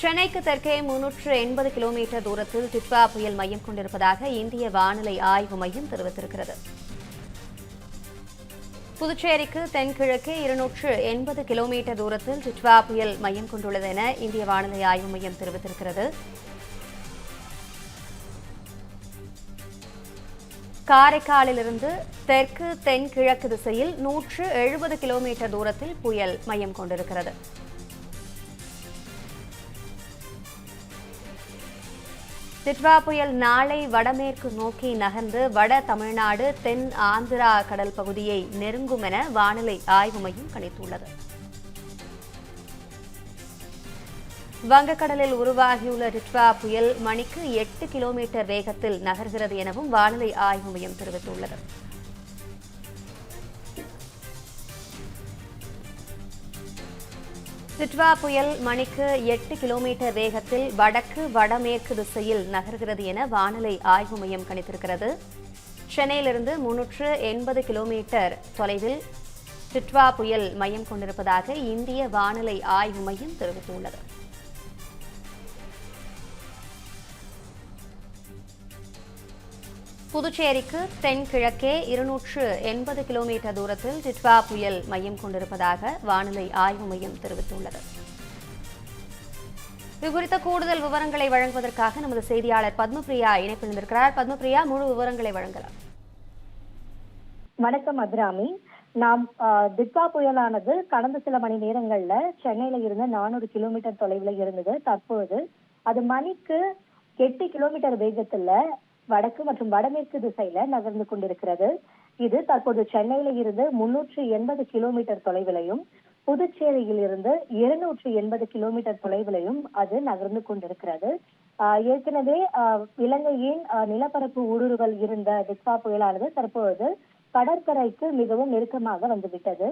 சென்னைக்கு தெற்கே முன்னூற்று எண்பது கிலோமீட்டர் தூரத்தில் டிட்வா புயல் மையம் கொண்டிருப்பதாக இந்திய வானிலை ஆய்வு மையம் தெரிவித்திருக்கிறது. புதுச்சேரிக்கு தென்கிழக்கே இருநூற்று எண்பது கிலோமீட்டர் தூரத்தில் டிட்வா புயல் மையம் கொண்டுள்ளது என இந்திய வானிலை ஆய்வு மையம் தெரிவித்திருக்கிறது. காரைக்காலிலிருந்து தெற்கு தென்கிழக்கு திசையில் நூற்று எழுபது கிலோமீட்டர் தூரத்தில் புயல் மையம் கொண்டிருக்கிறது. டிட்வா புயல் நாளை வடமேற்கு நோக்கி நகர்ந்து வட தமிழ்நாடு தென் ஆந்திரா கடல் பகுதியை நெருங்கும் என வானிலை ஆய்வு மையம் கணித்துள்ளது. வங்கக்கடலில் உருவாகியுள்ள டிட்வா புயல் மணிக்கு எட்டு கிலோமீட்டர் வேகத்தில் நகர்கிறது எனவும் வானிலை ஆய்வு மையம் தெரிவித்துள்ளது. டிட்வா புயல் மணிக்கு எட்டு கிலோமீட்டர் வேகத்தில் வடக்கு வடமேற்கு திசையில் நகர்கிறது என வானிலை ஆய்வு மையம் கணித்திருக்கிறது. சென்னையிலிருந்து முன்னூற்று எண்பது கிலோமீட்டர் தொலைவில் டிட்வா புயல் மையம் கொண்டிருப்பதாக இந்திய வானிலை ஆய்வு மையம் தெரிவித்துள்ளது. புதுச்சேரிக்கு தென்கிழக்கே இருநூற்று எண்பது கிலோமீட்டர் தூரத்தில் டிட்வா புயல் மையம் கொண்டிருப்பதாக வானிலை ஆய்வு மையம் தெரிவித்துள்ளது. இதுகுறித்த கூடுதல் விவரங்களை வழங்குவதற்காக நமது செய்தியாளர் பத்மபிரியா இணைப்பிருந்திருக்கிறார் பத்மபிரியா முழு விவரங்களை வழங்கலாம். வணக்கம் அபிராமி. நாம் திட்வா புயலானது கடந்த சில மணி நேரங்கள்ல சென்னையில இருந்து நானூறு கிலோமீட்டர் தொலைவில் இருந்தது. தற்பொழுது அது மணிக்கு எட்டு கிலோமீட்டர் வேகத்துல வடக்கு மற்றும் வடமேற்கு திசையில நகர்ந்து கொண்டிருக்கிறது. இது தற்போது சென்னையில இருந்து முன்னூற்று எண்பது கிலோமீட்டர் தொலைவிலையும் புதுச்சேரியில் இருந்து இருநூற்றி எண்பது கிலோமீட்டர் தொலைவிலையும் அது நகர்ந்து கொண்டிருக்கிறது. ஆஹ் ஏற்கனவே ஆஹ் இலங்கையின் ஆஹ் நிலப்பரப்பு ஊடுருவல் இருந்த டிட்வா புயலானது தற்பொழுது கடற்கரைக்கு மிகவும் நெருக்கமாக வந்துவிட்டது.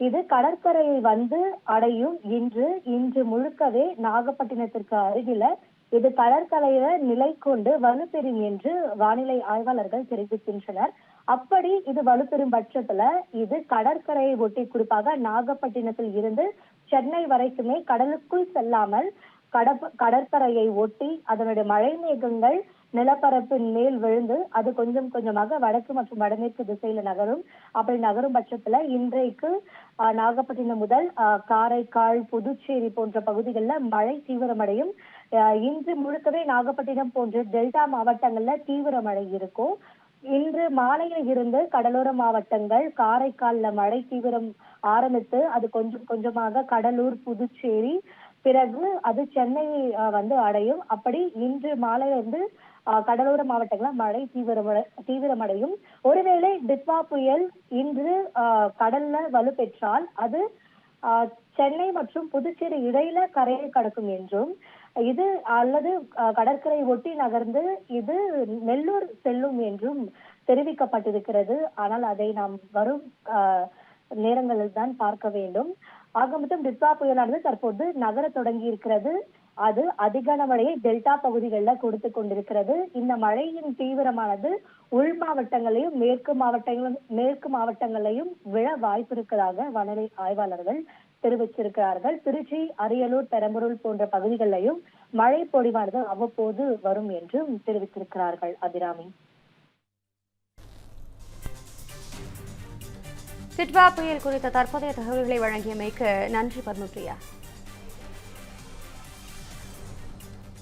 இது கடற்கரையை வந்து அடையும் இன்று இன்று முழுக்கவே நாகப்பட்டினத்திற்கு அருகில இது கடற்கரையில நிலை கொண்டு வலுப்பெறும் என்று வானிலை ஆய்வாளர்கள் தெரிவிக்கின்றனர். அப்படி இது வலுப்பெறும் பட்சத்துல இது கடற்கரையை ஒட்டி குறிப்பாக நாகப்பட்டினத்தில் இருந்து சென்னை வரைக்குமே கடலுக்குள் செல்லாமல் கடப்ப கடற்கரையை ஒட்டி அதனுடைய மழை மேகங்கள் நிலப்பரப்பின் மேல் விழுந்து அது கொஞ்சம் கொஞ்சமாக வடக்கு மற்றும் வடமேற்கு திசையில நகரும். அப்படி நகரும் பட்சத்துல இன்றைக்கு நாகப்பட்டினம் முதல் காரைக்கால் புதுச்சேரி போன்ற பகுதிகளில் மழை தீவிரமடையும். இன்று முழுக்கவே நாகப்பட்டினம் போன்ற டெல்டா மாவட்டங்கள்ல தீவிர மழை இருக்கும். இன்று மாலையில இருந்து கடலோர மாவட்டங்கள் காரைக்கால்ல மழை தீவிரம் ஆரம்பித்து அது கொஞ்சம் கொஞ்சமாக கடலூர் புதுச்சேரி பிறகு அது சென்னை வந்து அடையும். அப்படி இன்று மாலை வந்து ஆஹ், கடலோர மாவட்டங்களில் மழை தீவிரமட தீவிரமடையும். ஒருவேளை டிட்வா புயல் இன்று ஆஹ், கடல்ல வலுப்பெற்றால் அது ஆஹ், சென்னை மற்றும் புதுச்சேரி இடையில கரையை கடக்கும் என்றும் இது அல்லது கடற்கரை ஒட்டி நகர்ந்து இது நெல்லூர் செல்லும் என்றும் தெரிவிக்கப்பட்டிருக்கிறது. ஆனால் அதை நாம் வரும் நேரங்களில் தான் பார்க்க வேண்டும். ஆக மொத்தம் டிட்வா புயலானது தற்போது நகர தொடங்கி இருக்கிறது. அது அதிக மழையை டெல்டா பகுதிகளில் கொடுத்து கொண்டிருக்கிறது. இந்த மழையின் தீவிரமானது உள் மாவட்டங்களையும் மேற்கு மாவட்டங்களும் மேற்கு மாவட்டங்களையும் விழ வாய்ப்பு இருக்கிறதாக வானிலை ஆய்வாளர்கள் தெரிவிச்சிருக்கிறார்கள் திருச்சி அரியலூர் பெரம்பலூர் போன்ற பகுதிகளிலையும் மழை பொழிவானது அவ்வப்போது வரும் என்றும் தெரிவித்திருக்கிறார்கள் அபிராமி சிட்வா புயல் குறித்த தற்போதைய தகவல்களை வழங்கியமைக்கு நன்றி பத்மபிரியா.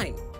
time.